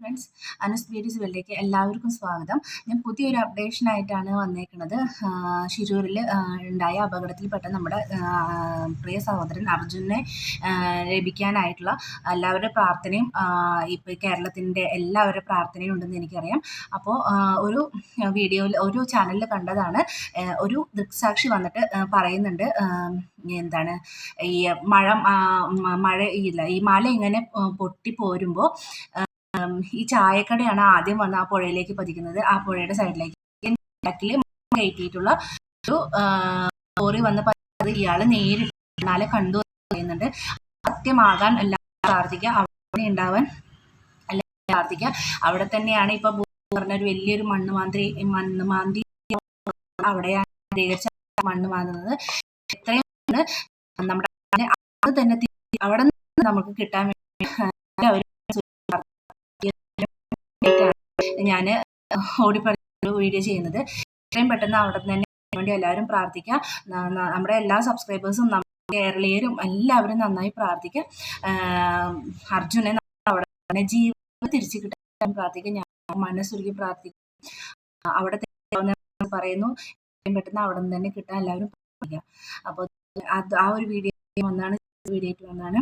Friends Anas beauties വെല്ലിലേക്ക് എല്ലാവർക്കും സ്വാഗതം. ഞാൻ പുതിയൊരു അപ്ഡേഷനായിട്ടാണ് വന്നേക്കുന്നത് ഷിരൂരിൽ ഉണ്ടായ അപകടത്തിൽപ്പെട്ട നമ്മുടെ പ്രിയ സഹോദരൻ അർജുനെ ലഭിക്കാനായിട്ടുള്ള എല്ലാവരുടെ പ്രാർത്ഥനയും ഇപ്പോൾ കേരളത്തിന്റെ എല്ലാവരുടെ പ്രാർത്ഥനയും ഉണ്ടെന്ന് എനിക്കറിയാം. അപ്പോൾ ഒരു വീഡിയോയിൽ ഒരു ചാനലിൽ കണ്ടതാണ് ഒരു ദൃക്സാക്ഷി വന്നിട്ട് പറയുന്നുണ്ട് എന്താണ് ഈ മഴ മഴ ഈ മല ഇങ്ങനെ പൊട്ടി പോരുമ്പോൾ ഈ ചായക്കടയാണ് ആദ്യം വന്ന് ആ പുഴയിലേക്ക് പതിക്കുന്നത്. ആ പുഴയുടെ സൈഡിലേക്ക് കയറ്റിയിട്ടുള്ള ഒരു ലോറി വന്ന് അത് ഇയാൾ നേരിട്ട് നാളെ കണ്ടു പറയുന്നുണ്ട്. സത്യമാകാൻ എല്ലാവരും പ്രാർത്ഥിക്കുക. അവിടെ ഉണ്ടാവാൻ എല്ലാവരും പ്രാർത്ഥിക്കുക. അവിടെ തന്നെയാണ് ഇപ്പൊ പറഞ്ഞ ഒരു വലിയൊരു മണ്ണ് മാന്ത്രി മണ്ണ് മാന്തി അവിടെയാണ് മണ്ണ് മാന്തുന്നത്. എത്രയും നമ്മുടെ അത് തന്നെ അവിടെ നിന്ന് നമുക്ക് കിട്ടാൻ വേണ്ടി ഞാൻ ഓടിപ്പറഞ്ഞ വീഡിയോ ചെയ്യുന്നത്. എത്രയും പെട്ടെന്ന് അവിടെ തന്നെ വേണ്ടി എല്ലാവരും പ്രാർത്ഥിക്കുക നമ്മുടെ എല്ലാ സബ്സ്ക്രൈബേഴ്സും കേരളീയരും എല്ലാവരും നന്നായി പ്രാർത്ഥിക്കുക അർജുനെ അവിടെ തന്നെ ജീവൻ തിരിച്ചു കിട്ടാൻ പ്രാർത്ഥിക്കുക ഞാൻ മനസ്സുരുക്കി പ്രാർത്ഥിക്കും. അവിടെ പറയുന്നു എത്രയും പെട്ടെന്ന് അവിടെ നിന്ന് തന്നെ കിട്ടാൻ എല്ലാവരും അപ്പോൾ അത് ആ ഒരു വീഡിയോ വന്നാണ് വീഡിയോ വന്നാണ്.